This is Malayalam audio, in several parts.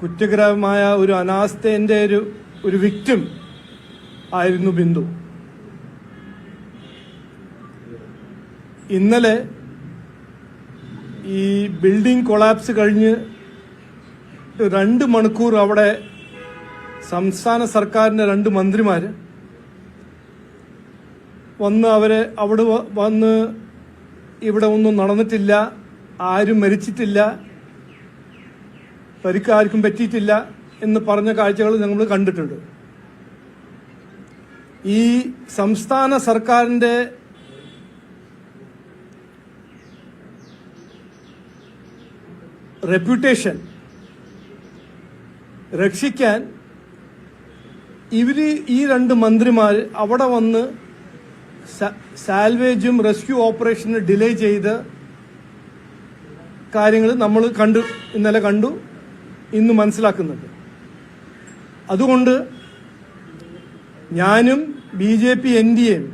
കുറ്റകരമായ ഒരു അനാസ്ഥന്റെ ഒരു ഒരു വിക്റ്റിം ആയിരുന്നു ബിന്ദു. ഇന്നലെ ഈ ബിൽഡിംഗ് കൊളാപ്സ് കഴിഞ്ഞ് രണ്ട് മണിക്കൂർ അവിടെ സംസ്ഥാന സർക്കാരിന്റെ രണ്ട് മന്ത്രിമാർ വന്ന് അവരെ അവിടെ വന്ന് ഇവിടെ ഒന്നും നടന്നിട്ടില്ല ആരും മരിച്ചിട്ടില്ല പരിക്ക് ആർക്കും പറ്റിയിട്ടില്ല എന്ന് പറഞ്ഞ കാഴ്ചകൾ നമ്മൾ കണ്ടിട്ടുണ്ട്. ഈ സംസ്ഥാന സർക്കാരിന്റെ റെപ്യൂട്ടേഷൻ രക്ഷിക്കാൻ ഇവർ ഈ രണ്ട് മന്ത്രിമാർ അവിടെ വന്ന് സാൽവേജും റെസ്ക്യൂ ഓപ്പറേഷനും ഡിലേ ചെയ്ത് കാര്യങ്ങൾ നമ്മൾ കണ്ടു ഇന്നലെ കണ്ടു. ഇന്ന് മനസ്സിലാക്കുന്നത്. അതുകൊണ്ട് ഞാനും B J P N D എയും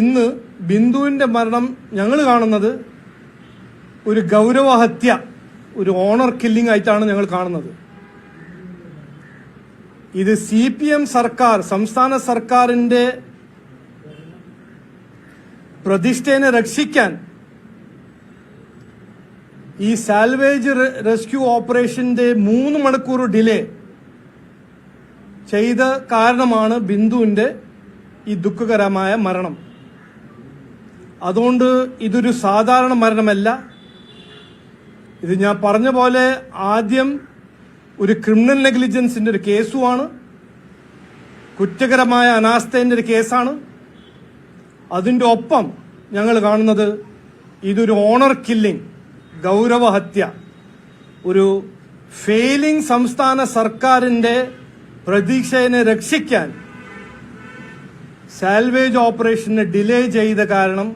ഇന്ന് ബിന്ദുവിന്റെ മരണം ഞങ്ങൾ കാണുന്നത് ഒരു ഗൗരവഹത്യ ഒരു ഓണർ കില്ലിംഗ് ആയിട്ടാണ് ഞങ്ങൾ കാണുന്നത്. ഇത് സി പി എം സർക്കാർ സംസ്ഥാന സർക്കാരിന്റെ പ്രതിഷ്ഠേനെ രക്ഷിക്കാൻ ഈ സാൽവേജ് റെസ്ക്യൂ ഓപ്പറേഷന്റെ മൂന്ന് മണിക്കൂർ ഡിലേ ചെയ്ത കാരണമാണ് ബിന്ദുവിന്റെ ഈ ദുഃഖകരമായ മരണം. അതുകൊണ്ട് ഇതൊരു സാധാരണ മരണമല്ല. ഇത് ഞാൻ പറഞ്ഞ പോലെ ആദ്യം ഒരു ക്രിമിനൽ നെഗ്ലിജൻസിന്റെ ഒരു കേസുമാണ് കുറ്റകരമായ അനാസ്ഥന്റെ ഒരു കേസാണ്. അതിന്റെ ഒപ്പം ഞങ്ങൾ കാണുന്നത് ഇതൊരു ഓണർ കില്ലിംഗ് ഗൗരവഹത്യ. ഒരു ഫെയിലിംഗ് സംസ്ഥാന സർക്കാരിന്റെ പ്രതീക്ഷയെ രക്ഷിക്കാൻ സാൽവേജ് ഓപ്പറേഷന് ഡിലേ ചെയ്ത കാരണം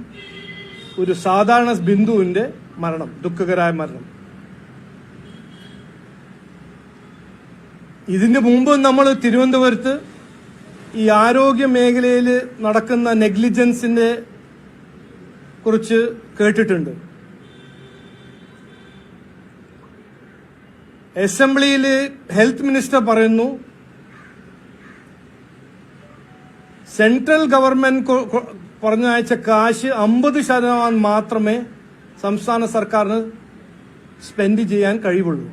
ഒരു സാധാരണ ബിന്ദുവിന്റെ മരണം ദുഃഖകരമായ മരണം. ഇതിന് മുമ്പ് നമ്മൾ തിരുവനന്തപുരത്ത് ഈ ആരോഗ്യ മേഖലയിൽ നടക്കുന്ന നെഗ്ലിജൻസിന്റെ കുറിച്ച് കേട്ടിട്ടുണ്ട്. അസംബ്ലിയിൽ ഹെൽത്ത് മിനിസ്റ്റർ പറയുന്നു സെൻട്രൽ ഗവൺമെന്റ് പറഞ്ഞയച്ച കാശ് അമ്പത് ശതമാനം മാത്രമേ സംസ്ഥാന സർക്കാരിന് സ്പെൻഡ് ചെയ്യാൻ കഴിവുള്ളൂ.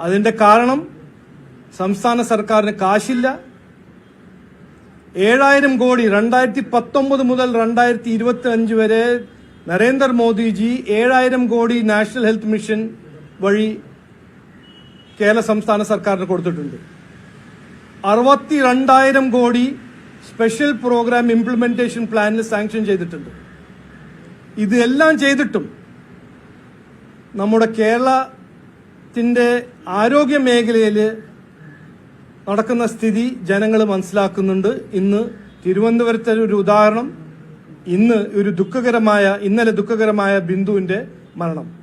അതിന്റെ കാരണം സംസ്ഥാന സർക്കാരിന് കാശില്ല. ഏഴായിരം കോടി രണ്ടായിരത്തി പത്തൊമ്പത് മുതൽ രണ്ടായിരത്തി ഇരുപത്തി അഞ്ച് വരെ നരേന്ദ്രമോദിജി ഏഴായിരം കോടി നാഷണൽ ഹെൽത്ത് മിഷൻ വഴി കേരള സംസ്ഥാന സർക്കാരിന് കൊടുത്തിട്ടുണ്ട്. അറുപത്തി രണ്ടായിരം കോടി സ്പെഷ്യൽ പ്രോഗ്രാം ഇംപ്ലിമെന്റേഷൻ പ്ലാനിൽ സാങ്ഷൻ ചെയ്തിട്ടുണ്ട്. ഇതെല്ലാം ചെയ്തിട്ടും നമ്മുടെ കേരളത്തിന്റെ ആരോഗ്യ മേഖലയിൽ നടക്കുന്ന സ്ഥിതി ജനങ്ങൾ മനസ്സിലാക്കുന്നുണ്ട്. ഇന്ന് തിരുവനന്തപുരത്തെ ഒരു ഉദാഹരണം. ഇന്ന് ഒരു ദുഃഖകരമായ ഇന്നലെ ദുഃഖകരമായ ബിന്ദുവിന്റെ മരണം.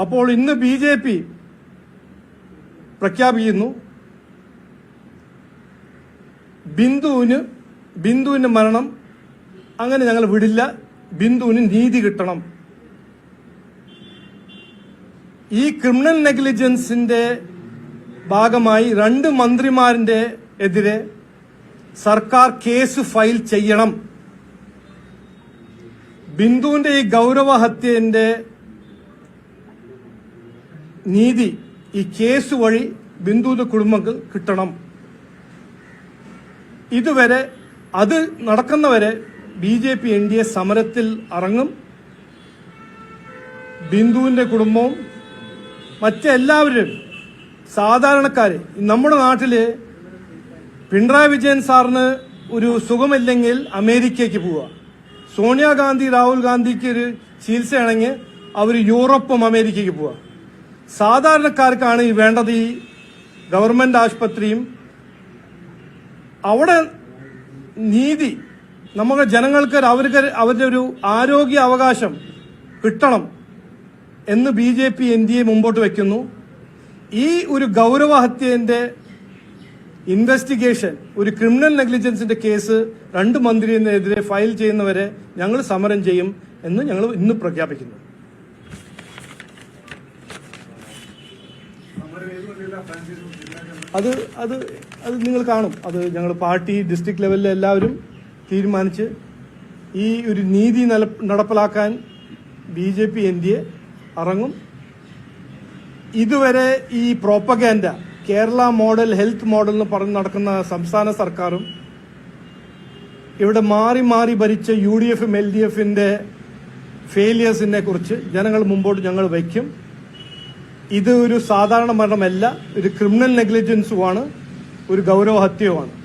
അപ്പോൾ ഇന്ന് ബി പ്രഖ്യാപിക്കുന്നു. ബിന്ദുവിന് ബിന്ദുവിന്റെ മരണം അങ്ങനെ ഞങ്ങൾ വിടില്ല. ബിന്ദുവിന് നീതി കിട്ടണം. ഈ ക്രിമിനൽ നെഗ്ലിജൻസിന്റെ ഭാഗമായി രണ്ട് മന്ത്രിമാരിന്റെ എതിരെ സർക്കാർ കേസ് ഫയൽ ചെയ്യണം. ബിന്ദുവിന്റെ ഈ ഗൗരവഹത്യന്റെ നീതി ഈ കേസ് വഴി ബിന്ദുവിന്റെ കുടുംബങ്ങൾ കിട്ടണം. ഇതുവരെ അത് നടക്കുന്നവരെ B J P N D A സമരത്തിൽ ഇറങ്ങും ബിന്ദുവിന്റെ കുടുംബവും മറ്റെല്ലാവരും സാധാരണക്കാര്. നമ്മുടെ നാട്ടിൽ പിണറായി വിജയൻ സാറിന് ഒരു സുഖമില്ലെങ്കിൽ അമേരിക്കയ്ക്ക് പോവുക. സോണിയാഗാന്ധി രാഹുൽ ഗാന്ധിക്ക് ഒരു ചികിത്സയാണെങ്കിൽ അവർ യൂറോപ്പും അമേരിക്കയ്ക്ക് പോവുക. സാധാരണക്കാർക്കാണ് ഈ വേണ്ടത് ഈ ഗവൺമെന്റ് ആശുപത്രിയും. അവിടെ നീതി നമ്മുടെ ജനങ്ങൾക്ക് അവർക്ക് അവരുടെ ഒരു ആരോഗ്യ അവകാശം കിട്ടണം എന്ന് B J P N D A മുമ്പോട്ട് വയ്ക്കുന്നു ഈ ഒരു ഗൗരവഹത്യന്റെ ഇൻവെസ്റ്റിഗേഷൻ ഒരു ക്രിമിനൽ നെഗ്ലിജൻസിന്റെ കേസ് രണ്ട് മന്ത്രിയെതിരെ ഫയൽ ചെയ്യുന്നവരെ ഞങ്ങൾ സമരം ചെയ്യും എന്ന് ഞങ്ങൾ ഇന്ന് പ്രഖ്യാപിക്കുന്നു. അത് അത് അത് നിങ്ങൾ കാണും. അത് ഞങ്ങൾ പാർട്ടി ഡിസ്ട്രിക്ട് ലെവലിൽ എല്ലാവരും തീരുമാനിച്ച് ഈ ഒരു നീതി നില- നടപ്പിലാക്കാൻ B J P N D A ഇറങ്ങും ഇതുവരെ ഈ propaganda Kerala model health model എന്ന് പറഞ്ഞ് നടക്കുന്ന സംസ്ഥാന സർക്കാരും ഇവിടെ മാറി മാറി ഭരിച്ച യു ഡി എഫും എൽ ഡി എഫിന്റെ ഫെയിലിയേഴ്സിനെ കുറിച്ച് ജനങ്ങൾ മുമ്പോട്ട് ഞങ്ങൾ വയ്ക്കും. ഇത് ഒരു സാധാരണ മരണമല്ല ഒരു ക്രിമിനൽ നെഗ്ലിജൻസുമാണ് ഒരു ഗൗരവഹത്യവുമാണ്